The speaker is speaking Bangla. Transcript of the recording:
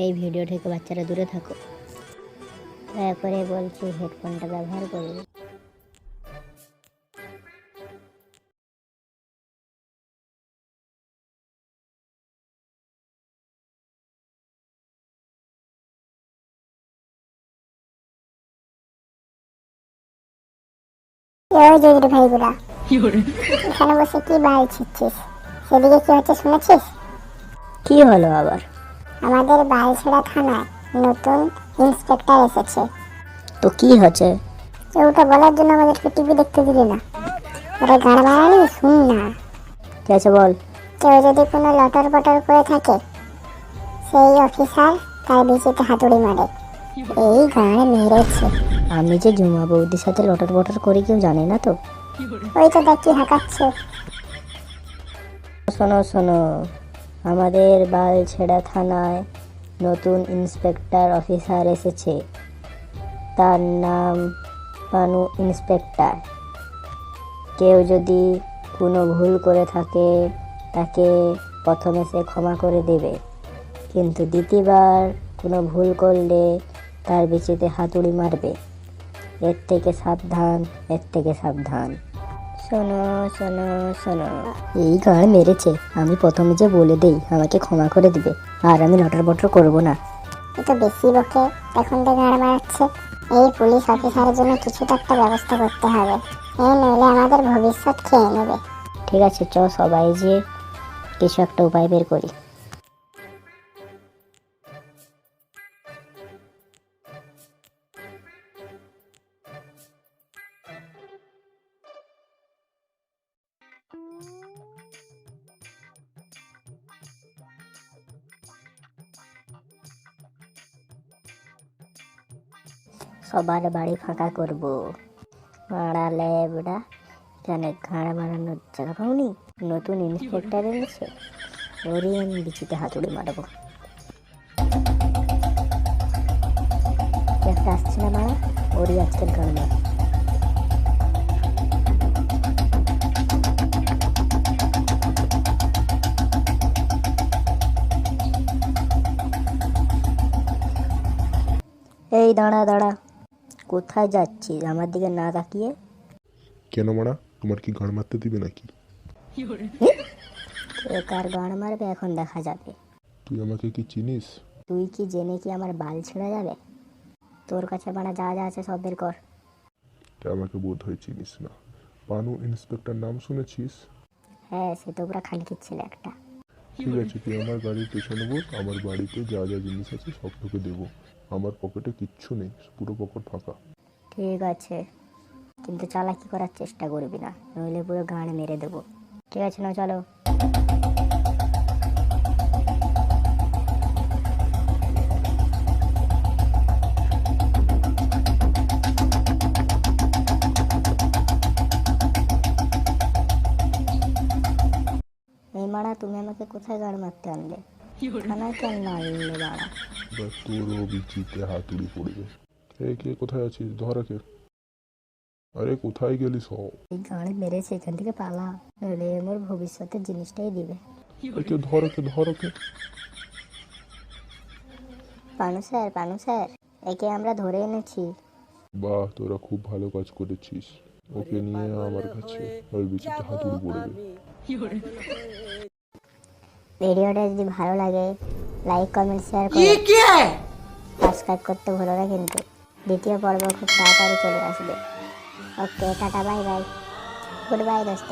এই ভিডিও থেকে বাচ্চারা দূরে থাকো। দয়া করে বলছি হেডফোনটা ব্যবহার করবে। ওই যে দুটো ভাইগুলা এখানে বসে কি বাল ছিচ্ছিস সেদিকে কি হচ্ছে শুনেছিস? কি হলো আবার? আমাদের বালছেড়া থানায় নতুন ইন্সপেক্টর এসেছে। তো কি হচ্ছে ওটা বলার জন্য আমাদেরকে টিভি দেখতে দিলি না। ওরা গান শুন না। কি আছে বল? কেউ যদি কোনো লটর পটর করে থাকে সেই অফিসার তার বিচিতে হাতুড়ি মারে। এই গান মেরেছে। আমি যে জুমা বৌদির সাথে লটর বটর করি কেউ জানে না তো। ওই তো দেখি হাঁকাচ্ছে। শোনো শোনো। আমাদের বালছেড়া থানায় নতুন ইন্সপেক্টর অফিসার এসেছে। তার নাম পানু ইন্সপেক্টর। কেউ যদি কোনো ভুল করে থাকে, তাকে প্রথমে সে ক্ষমা করে দেবে। কিন্তু দ্বিতীয়বার কোনো ভুল করলে তার বিচিতে হাতুড়ি মারবে। এর থেকে সাবধান, এর থেকে সাবধান। শোনো শোনো শোনো। এই গান মেরেছে। আমি প্রথমে যে বলে দেই আমাকে ক্ষমা করে দিবে। আর আমি লটার বটর করব না। এটা বেশি বকে এখন তো গাড় মারাচ্ছে এই পুলিশ অফিসারের জন্য কিছু তো একটা ব্যবস্থা করতে হবে। এই নইলে আমাদের ভবিষ্যৎ খেয়ে নেবে। ঠিক আছে চ সবাই যে কিছু একটা উপায় বের করি। সবার বাড়ি ফাঁকা করব। মারালে বেটা জানে ঘাড় মারানোর জায়গা পাওনি? নতুন ইন্সপেক্টর এনেছে? ওরই আমি বিচিতে হাতুড়ি মারবো। একটা আসছে না মারা? ওরই আজকের গান এই দাঁড়া দাঁড়া। কোথায় যাচ্ছিস? আমার দিকে না তাকিয়ে? কেন মারা? তোমার কি গান মারতে দিবে নাকি? কে কার গান মারবে? এখন দেখা যাবে। তুই আমাকে কি চিনিস? তুই কি জেনে কি আমার বাল ছেড়ে যাবে? তোর কাছে বানা যা যা আছে সব বের কর। তা আমাকে বোধ হয় চিনিস না। পানু ইন্সপেক্টর নাম শুনেছিস? হ্যাঁ সে তো পুরো খানকির ছেলে একটা। ঠিক আছে, তুই আমার গাড়ির পেছনে বস, আমার বাড়িতে যা যা জিনিস আছে সব তোকে দেবো। আমার পকেটে কিচ্ছু নেই, পুরো পকেট ফাঁকা। ঠিক আছে, কিন্তু চালাকি করার চেষ্টা করবি না, নইলে পুরো গান মেরে দেবো। ঠিক আছে না চলো। এই মারা তুমি আমাকে কোথায় গান মারতে আনলে? থানায় কেন না আনলে মারা এবার তোরও বিচিতে হাতুড়ি পড়বে। কে কে কোথায় আছিস? ধরাকে আরে কোথায় গেলি সব? এই গান মেরেছে এখান থেকে পালা। নইলে আমার ভবিষ্যতের জিনিসটাই দিবে। একে ধরাকে ধরাকে পানু স্যার পানু স্যার একে আমরা ধরে এনেছি। বাহ তোরা খুব ভালো কাজ করেছিস। ওকে নিয়ে আমার কাছে ওই বিচিতে হাতুড়ি পড়বে। ভিডিওটা যদি ভালো লাগে লাইক কমেন্ট শেয়ার করো। সাবস্ক্রাইব করতে ভুলো না কিন্তু। দ্বিতীয় পর্ব খুব তাড়াতাড়ি চলে আসবে। Okay tata bye bye good bye দোস্ত।